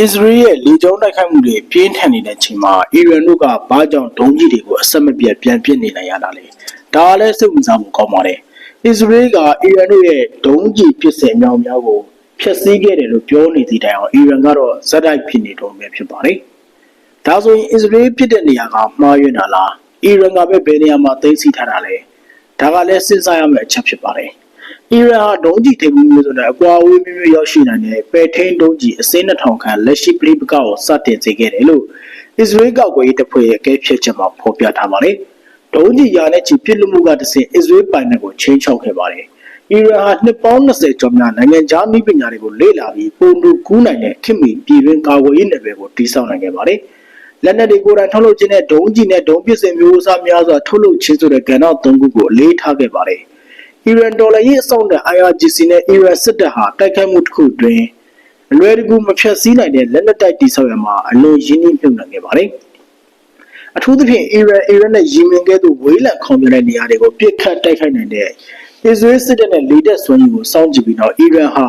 အစ္စရေးရဲ့လေကြောင်းတိုက်ခိုက်မှုတွေပြင်းထန်နေတဲ့အချိန်မှာအီရန်တို့ကဘာကြောင့်ဒုံးကြီးတွေကိုအဆက်မပြတ်ပြန်ပစ်နေနိုင်ရတာလဲဒါကလည်းစိတ်ဝင်စားဖို့ကောင်းပါတယ်အစ္စရေးကအီရန်တို့ရဲ့ဒုံးကြီးပစ်စင်အမြောက်အများကိုဖျက်ဆီးခဲ့တယ်လို့ပြောနေသည့်တိုင်အောင်အီရန်ကတော့ဇက်တိုက်ဖြစ်နေတော့ပဲဖြစ်ပါတယ်ဒါဆိုရင်အစ္စရေးဖြစ်တဲ့နေရာကမှားယွင်းတာလားအီရန်ကပဲဘယ်နေရာမှာသိမ်းဆီးထားတာလဲဒါကလည်းစဉ်းစားရမယ့်အချက်ဖြစ်ပါတယ် အီရန်ဟာဒုံးကြီးထိပ်မှုမျိုးဆိုတဲ့အကွာအဝေးမျိုးမျိုးရောက်ရှိနိုင်တဲ့ပဲထိန်ဒုံးကြီးအစင်း2000ခန့်လက်ရှိပလိပကကိုစတင်စေခဲ့တယ်လို့အစ္စရေးကောက်ွယ်ရေးတပ်ဖွဲ့ရဲ့အကဲဖြတ်ချက်မှာဖော်ပြထားပါတယ်။ဒုံးကြီးရာနဲ့ချီပြစ်လူမှုကတဆင့်အစ္စရေးပိုင်နယ်ကိုချင်းချောက်ခဲ့ပါတယ်။အီရန်ဟာနှစ်ပေါင်း20ကျော်များနိုင်ငံခြားမိပညာတွေကိုလေ့လာပြီးပုံတူကူးနိုင်တဲ့ခင်မီပြည်တွင်းကာကွယ်ရေးနယ်ပယ်ကိုတည်ဆောက်နိုင်ခဲ့ပါတယ်။လက်နက်တွေကိုယ်တိုင်ထုတ်လုပ်ခြင်းနဲ့ဒုံးကြီးနဲ့ဒုံးပစ္စည်းမျိုးအစားများစွာထုတ်လုပ်ခြင်းဆိုတဲ့ကဏ္ဍသုံးခုကိုအလေးထားခဲ့ပါတယ်။ အီရန်ဒေါ်လာရေးအစောင့်တဲ့ IRGC နဲ့အီရန်စစ်တပ်ဟာတိုက်ခိုက်မှုတစ်ခုတွင်အလွယ်တကူမဖြတ်စည်းနိုင်တဲ့လက်နက်တိုက်တိဆောက်ရမှာအလွန်ရင်းနှီးမြှုပ်နှံခဲ့ပါတယ်။အထူးသဖြင့်အီရန်အီရန်နဲ့ယီမင်ကဲ့သို့ဝေးလံခေါင်ပြတဲ့နေရာတွေကိုပြစ်ခတ်တိုက်ခိုက်နိုင်တဲ့အစ္စရေးစစ်တပ်နဲ့လေတပ်စွမ်းရည်ကိုစောင့်ကြည့်ပြီးတော့အီရန်ဟာ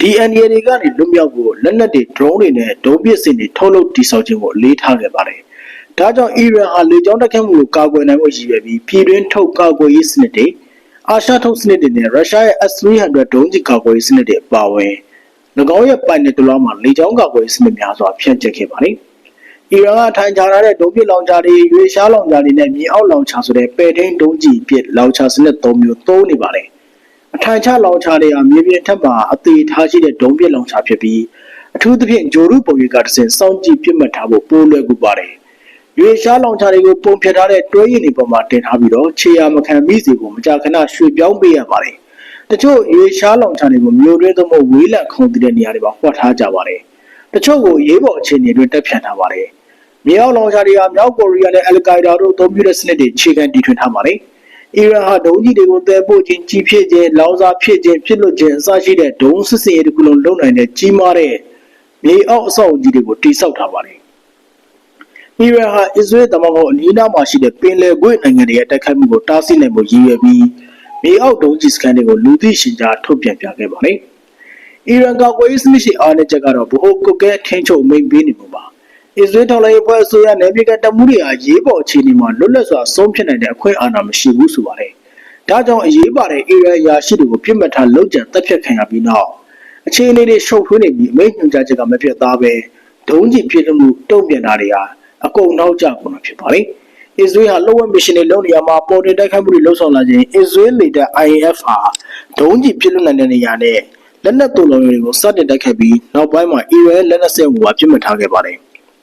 ဒီအန်ဒီတွေကနေလွတ်မြောက်ဖို့လက်နက်တွေ drone တွေနဲ့ဒုံးပစ်စင်တွေထုတ်လုပ်တိဆောက်ခြင်းကိုအလေးထားခဲ့ပါတယ်။ဒါကြောင့်အီရန်ဟာလေကြောင်းတိုက်ခိုက်မှုကိုကာကွယ်နိုင်ဖို့ရည်ရွယ်ပြီးပြည်တွင်းထုတ်ကာကွယ်ရေးစနစ်တွေ အာရှထုတ်စနစ်တွေနဲ့ရုရှားရဲ့ S300 ဒုံးကျည်ကာကွယ်ရေးစနစ်တွေအပါအဝင်၎င်းရဲ့ပိုင်နယ်တလွှားမှာလေကြောင်းကာကွယ်ရေးစနစ်များစွာဖြန့်ကျက်ခဲ့ပါတယ်။အီရန်ကထိုင်ချထားတဲ့ဒုံးပစ်လောင်ချာတွေ၊ရွေရှားလောင်ချာတွေနဲ့မြေအောက်လောင်ချာဆိုတဲ့ပဲ့ထိန်းဒုံးကျည်ပစ်လောင်ချာစနစ်၃မျိုးသုံးနေပါတယ်။အထိုင်ချလောင်ချာတွေဟာမြေပြင်ထက်မှာအသေးထားရှိတဲ့ဒုံးပစ်လောင်ချာဖြစ်ပြီးအထူးသဖြင့်ဂျိုရုပုံရိပ်ကတစ်ဆင့်စောင့်ကြည့်ပြစ်မှတ်ထားဖို့ပိုးလွယ်ကူပါတယ်။ ရွေရှားလောင်ချာတွေကိုပုံဖြတ်ထားတဲ့တွဲရည်တွေပေါ်မှာတင်ထားပြီးတော့ခြေရာမခံမိစေကိုမကြာခဏရွှေ့ပြောင်းပေးရပါတယ်။တချို့ရွေရှားလောင်ချာတွေကိုမျိုးတွင်းသို့မဟုတ်ဝေးလံခုံတည်တဲ့နေရာတွေမှာဖွက်ထားကြပါတယ်။တချို့ကိုရေးပေါ်အခြေအနေတွေတက်ဖြတ်ထားပါတယ်။မြေအောက်လောင်ချာတွေကမြောက်ကိုရီးယားနဲ့အယ်လ်ကိုင်ဒါတို့အသုံးပြုတဲ့စနစ်တွေခြေခံတည်ထွင်ထားပါတယ်။အီရန်ဟာဒုံးကြီးတွေကိုတည်ပို့ခြင်းကြီးဖြစ်ခြင်းလောင်စာဖြစ်ခြင်းဖြစ်လွတ်ခြင်းအစရှိတဲ့ဒုံးစစ်စင်ရေးတစ်ခုလုံးလုပ်နိုင်တဲ့ကြီးမားတဲ့မြေအောက်အဆောက်အဦကြီးတွေကိုတိစောက်ထားပါတယ် အီရန်ဟာအစ္စရေးတမန်တော်အနီးနားမှာရှိတဲ့ပင်လယ်ကွေ့နိုင်ငံတွေရဲ့တိုက်ခိုက်မှုကိုတားဆီးနိုင်ဖို့ရည်ရွယ်ပြီးမြေအောက်ဒုံးကျည်စခန်းတွေကိုလူသိရှင်ကြားထုတ်ပြန်ပြခဲ့ပါတယ်။အီရန်ကကွယ်ရေးစနစ်ရှိအားနည်းချက်ကတော့ဘ ਹੁ ကုတ်ကဲထင်းချုပ်မိန်ပေးနေမှုပါ။အစ္စရေးထောက်လှမ်းရေးဖွဲ့အစိုးရနယ်မြေကတမှုတွေဟာရေးပေါ်အခြေအနေမှာလွတ်လပ်စွာဆုံးဖြတ်နိုင်တဲ့အခွင့်အာဏာမရှိဘူးဆိုပါတယ်။ဒါကြောင့်အရေးပါတဲ့အီရန်ရာရှိတွေကိုပြစ်မှတ်ထားလုံခြံတပ်ဖြတ်ခံရပြီးနောက်အခြေအနေတွေရှုပ်ထွေးနေပြီးအမိန့်ညွှန်ကြားချက်ကမပြတ်သားပဲဒုံးကျည်ပြစ်မှုတုံ့ပြန်တာတွေဟာ အကုန်နောက်ကျကုန်တာဖြစ်ပါတယ်။အစ္စရေးဟာလောဝက်မစ်ရှင်တွေလုပ်နေရမှာပေါ်တင်တိုက်ခိုက်မှုတွေလှုပ်ဆောင်လာခြင်းအစ္စရေးလေတပ် IAF ဟာဒုံးကျည်ပြစ်လွတ်နိုင်တဲ့နေရာနဲ့လက်နက်တူလုံးတွေကိုစတင်တိုက်ခိုက်ပြီးနောက်ပိုင်းမှာအီရန်လက်နက်ဆက်ကိုပါပြစ်မှတ်ထားခဲ့ပါတယ်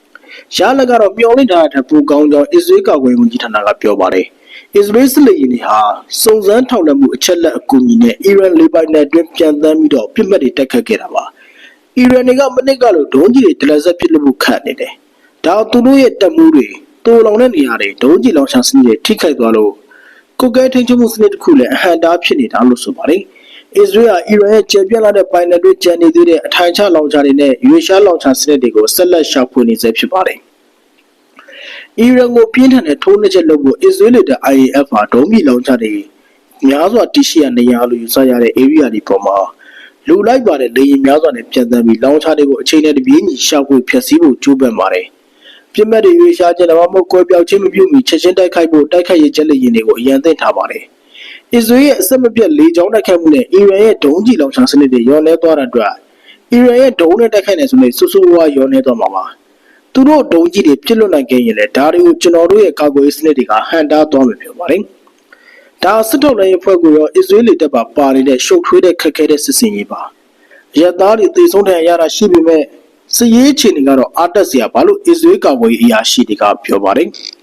။ရလကတော့မျောလင့်ထားတဲ့ပူကောင်းကြောင်းအစ္စရေးကာကွယ်ရေးဝန်ကြီးဌာနကပြောပါတယ်။အစ္စရေးစစ်လေယာဉ်တွေဟာစုံစမ်းထောက်လှမ်းမှုအချက်လက်အကူအညီနဲ့အီရန်လေပိုင်နယ်အတွင်းပြန်တမ်းပြီးတော့ပြစ်မှတ်တွေတိုက်ခတ်ခဲ့တာပါ။အီရန်တွေကမနစ်ကလို့ဒုံးကျည်တွေတလက်ဆက်ပစ်လို့မှုခတ်နေတယ်။ ဒါသူတို့ရဲ့တက်မှုတွေတိုးလောင်တဲ့နေရာတွေဒုံးကြည်လောင်ချစနစ်တွေထိခိုက်သွားလို့ကုတ်ကဲထိန်းချုပ်မှုစနစ်တစ်ခုလည်းအဟန့်တားဖြစ်နေတာလို့ဆိုပါတယ်။အစ္စရေးဟာအီရန်ရဲ့ကျေပြန့်လာတဲ့ပိုင်နယ်တွေကျန်နေသေးတဲ့အထိုင်ချလောင်ချတွေနဲ့ရွေရှားလောင်ချစနစ်တွေကိုဆက်လက်ရှာဖွေနေဆဲဖြစ်ပါတယ်။အီရန်ကိုပြင်းထန်တဲ့ထိုးနှက်ချက်လုပ်ဖို့အစ္စရေးလေတဲ့ IAF ဟာဒုံးမီလောင်ချတွေများစွာတရှိရနေရလို့ယူဆရတဲ့ area တွေပေါ်မှာလူလိုက်ပါတဲ့လေရင်များစွာနဲ့ပြန်တမ်းပြီးလောင်ချတွေကိုအချိန်နဲ့တပြေးညီရှာဖွေဖျက်ဆီးဖို့ကြိုးပမ်းပါတယ်။ ပြစ်မှတ်တွေရွေးရှားခြင်းဒါမှမဟုတ်ကွဲပြောက်ခြင်းမပြုမီချက်ချင်းတိုက်ခိုက်ဖို့တိုက်ခိုက်ရေးချက်လက်ရင်တွေကိုအရန်သိမ်းထားပါတယ်။အစ္စရေးရဲ့အဆက်မပြတ်လေကြောင်းတိုက်ခိုက်မှုနဲ့အီရန်ရဲ့ဒုံးကျည်လောင်ချာစနစ်တွေရောနေသွားတဲ့အတွက်အီရန်ရဲ့ဒုံးနဲ့တိုက်ခိုက်နေဆိုနေဆူဆူဝါရောနေသွားမှာပါ။သူတို့ဒုံးကျည်တွေပြစ်လွတ်နိုင်ခဲ့ရင်လည်းဒါတွေကိုကျွန်တော်တို့ရဲ့ကာကွယ်ရေးစနစ်တွေကဟန်တားသွားမယ်ပြောပါတယ်။ဒါစစ်ထုတ်လည်းဖွဲ့ကိုရောအစ္စရေးလေတပ်ပါပါနေတဲ့ရှုပ်ထွေးတဲ့ခက်ခဲတဲ့စစ်စင်ရေးပါ။ရသားတွေတေဆုံးတဲ့ရတာရှိပေမဲ့ စည်ရေးအခြေအနေကတော့အားတက်စရာဘာလို့အစ္စရေးကာကွယ်ရေးအရာရှိတွေကပြောပါတယ်။